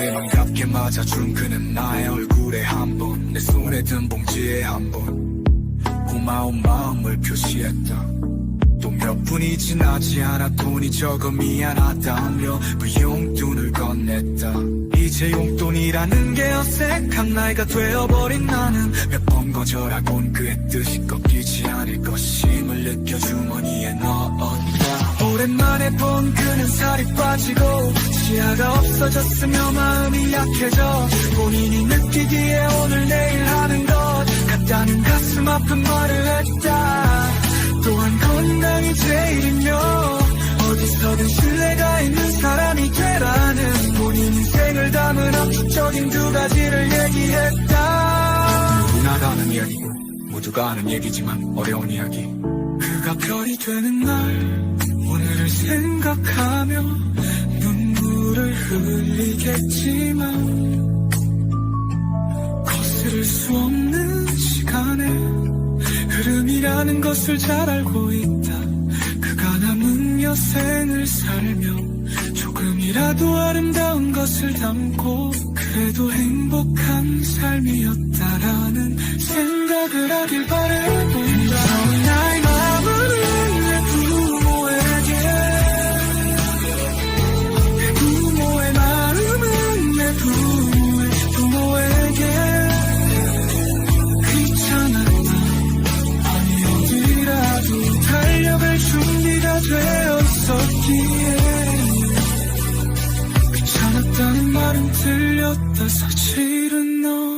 내맘갑게 맞아준 그는 나의 얼굴에 한 번 내 손에 든 봉지에 한 번. 고마운 마음을 표시했다. 또 몇 분이 지나지 않아 돈이 적어 미안하다며 그 용돈을 건넸다. 이제 용돈이라는 게 어색한 나이가 되어버린 나는 몇 번 거절하곤 그의 뜻이 꺾이지 않을 것임을 느껴 주머니에 넣었다. 오랜만에 본 그는 살이 빠지고 치아가 없어졌으며 마음이 약해져 본인이 느끼기에 오늘 내일 하는 것 같다는 가슴 아픈 말을 했다. 또한 건강이 제일이며 어디서든 신뢰가 있는 사람이 되라는 본인 인생을 담은 압축적인 두 가지를 얘기했다. 누구나 다 아는 이야기고 모두가 아는 얘기지만 어려운 이야기. 그가 별이 되는 날 오늘을 생각하며 눈물을 흘리겠지만 거스를 수 없는 시간에 흐름이라는 것을 잘 알고 있다. 그가 남은 여생을 살며 조금이라도 아름다운 것을 담고 그래도 행복한 삶이었다라는 생각을 하길 바래 되었었기에 귀찮았다는 말은 들렸다. 사실은 너